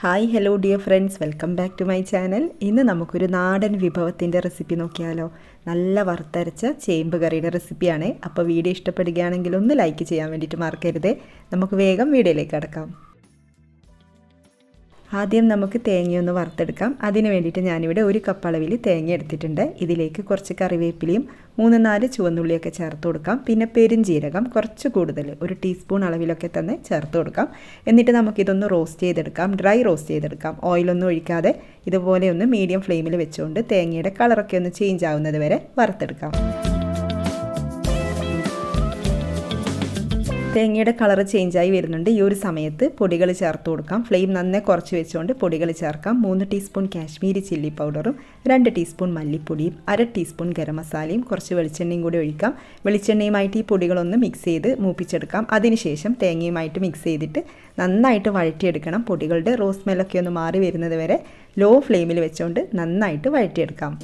Hi hello dear friends welcome back to my channel ഇന്ന് നമുക്കൊരു നാടൻ വിഭവത്തിന്റെ റെസിപ്പി നോക്കിയാലോ. നല്ല വറുത്തരച്ച ചേമ്പ് കറിയുടെ റെസിപ്പിയാണ് അപ്പോൾ വീഡിയോ ഇഷ്ടപ്പെടുകയാണെങ്കിൽ ഒന്ന് ലൈക്ക് ചെയ്യാൻ വേണ്ടിയിട്ട് മറക്കരുതേ. നമുക്ക് വേഗം വീഡിയോയിലേക്ക് കടക്കാം. ആദ്യം നമുക്ക് തേങ്ങയൊന്ന് വറുത്തെടുക്കാം. അതിന് വേണ്ടിയിട്ട് ഞാനിവിടെ ഒരു കപ്പ് അളവിൽ തേങ്ങ എടുത്തിട്ടുണ്ട്. ഇതിലേക്ക് കുറച്ച് കറിവേപ്പിലയും മൂന്ന് നാല് ചുവന്നുള്ളിയൊക്കെ ചേർത്ത് കൊടുക്കാം. പിന്നെ പെരുംജീരകം കുറച്ച് കൂടുതൽ ഒരു ടീസ്പൂൺ അളവിലൊക്കെ തന്നെ ചേർത്ത് കൊടുക്കാം. എന്നിട്ട് നമുക്കിതൊന്ന് റോസ്റ്റ് ചെയ്തെടുക്കാം. ഡ്രൈ റോസ്റ്റ് ചെയ്തെടുക്കാം. ഓയിലൊന്നും ഒഴിക്കാതെ ഇതുപോലെ ഒന്ന് മീഡിയം ഫ്ലെയിമിൽ വെച്ചുകൊണ്ട് തേങ്ങയുടെ കളറൊക്കെ ഒന്ന് ചേഞ്ച് ആവുന്നത് വരെ വറുത്തെടുക്കാം. തേങ്ങയുടെ കളർ ചേഞ്ചായി വരുന്നുണ്ട്. ഈ ഒരു സമയത്ത് പൊടികൾ ചേർത്ത് കൊടുക്കാം. ഫ്ലെയിം നന്നേ കുറച്ച് വെച്ചുകൊണ്ട് പൊടികൾ ചേർക്കാം. മൂന്ന് ടീസ്പൂൺ കാശ്മീരി ചില്ലി പൗഡറും രണ്ട് ടീസ്പൂൺ മല്ലിപ്പൊടിയും അര ടീസ്പൂൺ ഗരം മസാലയും കുറച്ച് വെളിച്ചെണ്ണയും കൂടി ഒഴിക്കാം. വെളിച്ചെണ്ണയുമായിട്ട് ഈ പൊടികളൊന്ന് മിക്സ് ചെയ്ത് മൂപ്പിച്ചെടുക്കാം. അതിനുശേഷം തേങ്ങയുമായിട്ട് മിക്സ് ചെയ്തിട്ട് നന്നായിട്ട് വഴറ്റിയെടുക്കണം. പൊടികളുടെ റോസ് മെല്ലൊക്കെ ഒന്ന് മാറി വരുന്നത് വരെ ലോ ഫ്ലെയിമിൽ വെച്ചുകൊണ്ട് നന്നായിട്ട് വഴറ്റിയെടുക്കാം.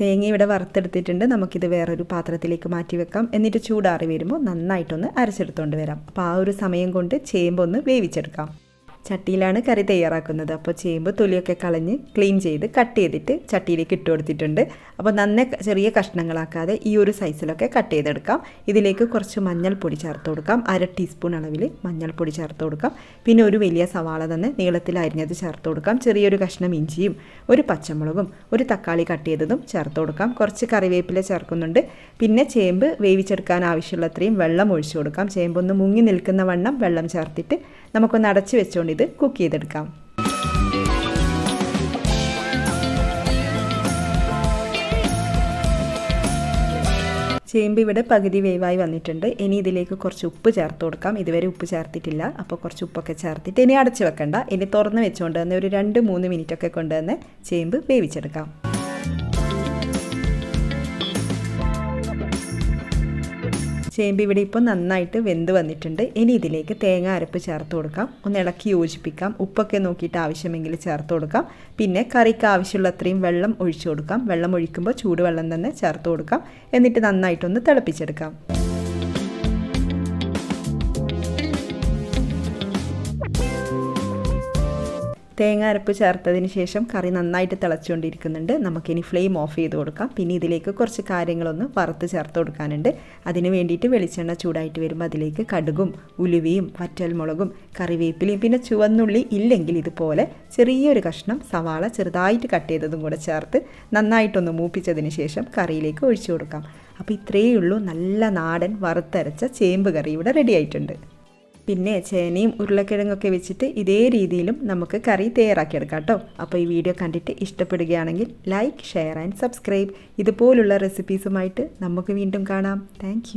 തേങ്ങ ഇവിടെ വറുത്തെടുത്തിട്ടുണ്ട്. നമുക്കിത് വേറൊരു പാത്രത്തിലേക്ക് മാറ്റി വെക്കാം. എന്നിട്ട് ചൂടാറി വരുമ്പോൾ നന്നായിട്ടൊന്ന് അരച്ചെടുത്തുകൊണ്ട് വരാം. അപ്പോൾ ആ ഒരു സമയം കൊണ്ട് ചേമ്പൊന്ന് വേവിച്ചെടുക്കാം. ചട്ടിയിലാണ് കറി തയ്യാറാക്കുന്നത്. അപ്പോൾ ചേമ്പ് തൊലിയൊക്കെ കളഞ്ഞ് ക്ലീൻ ചെയ്ത് കട്ട് ചെയ്തിട്ട് ചട്ടിയിലേക്ക് ഇട്ട് കൊടുത്തിട്ടുണ്ട്. അപ്പോൾ നന്നെ ചെറിയ കഷ്ണങ്ങളാക്കാതെ ഈ ഒരു സൈസിലൊക്കെ കട്ട് ചെയ്തെടുക്കാം. ഇതിലേക്ക് കുറച്ച് മഞ്ഞൾപ്പൊടി ചേർത്ത് കൊടുക്കാം. അര ടീസ്പൂൺ അളവിൽ മഞ്ഞൾപ്പൊടി ചേർത്ത് കൊടുക്കാം. പിന്നെ ഒരു വലിയ സവാള തന്നെ നീളത്തിൽ അരിഞ്ഞത് ചേർത്ത് കൊടുക്കാം. ചെറിയൊരു കഷ്ണം ഇഞ്ചിയും ഒരു പച്ചമുളകും ഒരു തക്കാളി കട്ട് ചെയ്തതും ചേർത്ത് കൊടുക്കാം. കുറച്ച് കറിവേപ്പില ചേർക്കുന്നുണ്ട്. പിന്നെ ചേമ്പ് വേവിച്ചെടുക്കാൻ ആവശ്യമുള്ളത്രയും വെള്ളം ഒഴിച്ചു കൊടുക്കാം. ചേമ്പൊന്ന് മുങ്ങി നിൽക്കുന്ന വണ്ണം വെള്ളം ചേർത്തിട്ട് നമുക്കൊന്ന് അടച്ചു വെച്ചുകൊണ്ട് ഇത് കുക്ക് ചെയ്തെടുക്കാം. ചേമ്പ് ഇവിടെ പകുതി വേവായി വന്നിട്ടുണ്ട്. ഇനി ഇതിലേക്ക് കുറച്ച് ഉപ്പ് ചേർത്ത് കൊടുക്കാം. ഇതുവരെ ഉപ്പ് ചേർത്തിട്ടില്ല. അപ്പോൾ കുറച്ച് ഉപ്പൊക്കെ ചേർത്തിട്ട് ഇനി അടച്ചു വെക്കണ്ട. ഇനി തുറന്ന് വെച്ചുകൊണ്ട് തന്നെ ഒരു രണ്ട് മൂന്ന് മിനിറ്റൊക്കെ കൊണ്ട് തന്നെ ചേമ്പ് വേവിച്ചെടുക്കാം. ചേമ്പ് ഇവിടെ ഇപ്പോൾ നന്നായിട്ട് വെന്ത് വന്നിട്ടുണ്ട്. ഇനി ഇതിലേക്ക് തേങ്ങ അരപ്പ് ചേർത്ത് കൊടുക്കാം. ഒന്ന് ഇളക്കി യോജിപ്പിക്കാം. ഉപ്പൊക്കെ നോക്കിയിട്ട് ആവശ്യമെങ്കിൽ ചേർത്ത് കൊടുക്കാം. പിന്നെ കറിക്ക് ആവശ്യമുള്ള അത്രയും വെള്ളം ഒഴിച്ചു കൊടുക്കാം. വെള്ളം ഒഴിക്കുമ്പോൾ ചൂടുവെള്ളം തന്നെ ചേർത്ത് കൊടുക്കാം. എന്നിട്ട് നന്നായിട്ടൊന്ന് തിളപ്പിച്ചെടുക്കാം. തേങ്ങ അരപ്പ് ചേർത്തതിന് ശേഷം കറി നന്നായിട്ട് തിളച്ചുകൊണ്ടിരിക്കുന്നുണ്ട്. നമുക്കിനി ഫ്ലെയിം ഓഫ് ചെയ്ത് കൊടുക്കാം. പിന്നെ ഇതിലേക്ക് കുറച്ച് കാര്യങ്ങളൊന്ന് വറുത്ത് ചേർത്ത് കൊടുക്കാനുണ്ട്. അതിന് വേണ്ടിയിട്ട് വെളിച്ചെണ്ണ ചൂടായിട്ട് വരുമ്പോൾ അതിലേക്ക് കടുകും ഉലുവയും വറ്റൽമുളകും കറിവേപ്പിലയും പിന്നെ ചുവന്നുള്ളി ഇല്ലെങ്കിൽ ഇതുപോലെ ചെറിയൊരു കഷ്ണം സവാള ചെറുതായിട്ട് കട്ട് ചെയ്തതും കൂടെ ചേർത്ത് നന്നായിട്ടൊന്ന് മൂപ്പിച്ചതിന് ശേഷം കറിയിലേക്ക് ഒഴിച്ചു കൊടുക്കാം. അപ്പോൾ ഇത്രയേ ഉള്ളൂ. നല്ല നാടൻ വറുത്തരച്ച ചേമ്പ് കറി ഇവിടെ റെഡി ആയിട്ടുണ്ട്. പിന്നെ ചേനയും ഉരുളക്കിഴങ്ങൊക്കെ വെച്ചിട്ട് ഇതേ രീതിയിലും നമുക്ക് കറി തയ്യാറാക്കിയെടുക്കാം കേട്ടോ അപ്പോൾ ഈ വീഡിയോ കണ്ടിട്ട് ഇഷ്ടപ്പെടുകയാണെങ്കിൽ ലൈക്ക് ഷെയർ ആൻഡ് സബ്സ്ക്രൈബ് ഇതുപോലുള്ള റെസിപ്പീസുമായിട്ട് നമുക്ക് വീണ്ടും കാണാം. താങ്ക്